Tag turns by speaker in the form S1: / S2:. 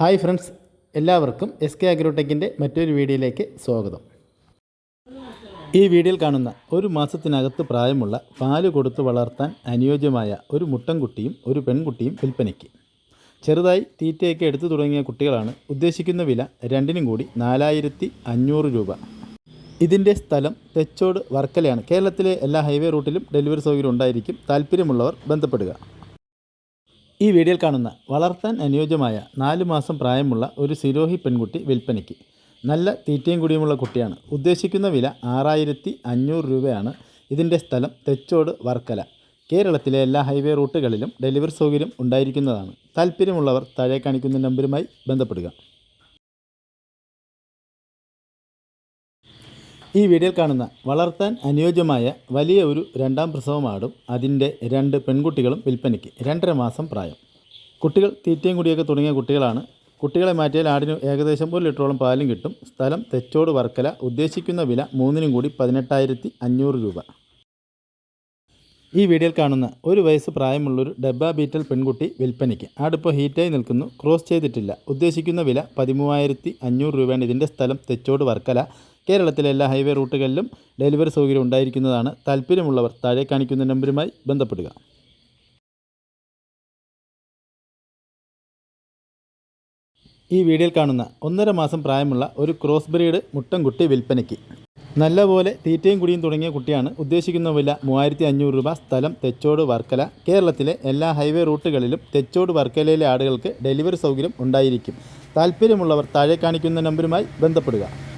S1: Hi friends എല്ലാവർക്കും S K അഗ്രോടെക്കിന്റെ മറ്റൊരു വീഡിയോയിലേക്ക് സ്വാഗതം. ഈ വീഡിയോയിൽ കാണുന്ന ഒരു മാസത്തിനകത്ത് പ്രായമുള്ള പാൽ കൊടുത്ത് വളർത്താൻ അനുയോജ്യമായ ഒരു മുട്ടൻകുട്ടിയും ഒരു പെൺകുട്ടിയും വിൽപ്പനയ്ക്ക്. ചെറുതായി തീറ്റയൊക്കെ എടുത്തു തുടങ്ങിയ കുട്ടികളാണ് ഉദ്ദേശിക്കുന്ന വില രണ്ടിനും കൂടി നാലായിരത്തി അഞ്ഞൂറ് രൂപ. ഇതിന്റെ സ്ഥലം തെച്ചോട് വർക്കലയാണ്. കേരളത്തിലെ എല്ലാ ഹൈവേ റൂട്ടിലും ഡെലിവറി സൗകര്യം ഉണ്ടായിരിക്കും. താല്പര്യമുള്ളവർ ബന്ധപ്പെടുക. ഈ വീഡിയോയിൽ കാണുന്ന വളർത്താൻ അനുയോജ്യമായ നാല് മാസം പ്രായമുള്ള ഒരു സിരോഹി പെൺകുട്ടി വിൽപ്പനയ്ക്ക്. നല്ല തീറ്റയും കുടിയുമുള്ള കുട്ടിയാണ്. ഉദ്ദേശിക്കുന്ന വില ആറായിരത്തി അഞ്ഞൂറ് രൂപയാണ്. ഇതിന്റെ സ്ഥലം തെച്ചോട് വർക്കല. കേരളത്തിലെ എല്ലാ ഹൈവേ റൂട്ടുകളിലും ഡെലിവറി സൗകര്യം ഉണ്ടായിരിക്കുന്നതാണ്. താല്പര്യമുള്ളവർ താഴെ കാണിക്കുന്ന നമ്പരുമായി ബന്ധപ്പെടുക. ഈ വീഡിയോയിൽ കാണുന്ന വളർത്താൻ അനുയോജ്യമായ വലിയ ഒരു രണ്ടാം പ്രസവമാടും അതിന്റെ രണ്ട് പെൺകുട്ടികളും വിൽപ്പനയ്ക്ക് രണ്ടര മാസം പ്രായം. കുട്ടികൾ തീറ്റയും കുടിയൊക്കെ തുടങ്ങിയ കുട്ടികളാണ്. കുട്ടികളെ മാറ്റിയാൽ ആടിന് ഏകദേശം ഒരു ലിറ്ററോളം പാലും കിട്ടും. സ്ഥലം തെച്ചോട് വർക്കല. ഉദ്ദേശിക്കുന്ന വില മൂന്നിനും കൂടി പതിനെട്ടായിരത്തി അഞ്ഞൂറ് രൂപ. ഈ വീഡിയോയിൽ കാണുന്ന ഒരു വയസ്സ് പ്രായമുള്ളൊരു ഡബ്ബ ബീറ്റൽ പെൺകുട്ടി വിൽപ്പനയ്ക്ക് ആടിപ്പോൾ ഹീറ്റായി നിൽക്കുന്നു. ക്രോസ് ചെയ്തിട്ടില്ല. ഉദ്ദേശിക്കുന്ന വില പതിമൂവായിരത്തി അഞ്ഞൂറ് രൂപയാണ്. ഇതിന്റെ സ്ഥലം തെച്ചോട് വർക്കല. കേരളത്തിലെ എല്ലാ ഹൈവേ റൂട്ടുകളിലും ഡെലിവറി സൗകര്യം ഉണ്ടായിരിക്കുന്നതാണ്. താല്പര്യമുള്ളവർ താഴെ കാണിക്കുന്ന നമ്പരുമായി ബന്ധപ്പെടുക. ഈ വീഡിയോയിൽ കാണുന്ന ഒന്നര മാസം പ്രായമുള്ള ഒരു ക്രോസ് ബ്രീഡ് മുട്ടൻകുട്ടി വിൽപ്പനയ്ക്ക് നല്ലപോലെ തീറ്റയും കുടിയും തുടങ്ങിയ കുട്ടിയാണ് ഉദ്ദേശിക്കുന്ന വില മൂവായിരത്തി അഞ്ഞൂറ് രൂപ. സ്ഥലം തെച്ചോട് വർക്കല. കേരളത്തിലെ എല്ലാ ഹൈവേ റൂട്ടുകളിലും തെച്ചോട് വർക്കലയിലെ ആടുകൾക്ക് ഡെലിവറി സൗകര്യം ഉണ്ടായിരിക്കും. താല്പര്യമുള്ളവർ താഴെ കാണിക്കുന്ന നമ്പരുമായി ബന്ധപ്പെടുക.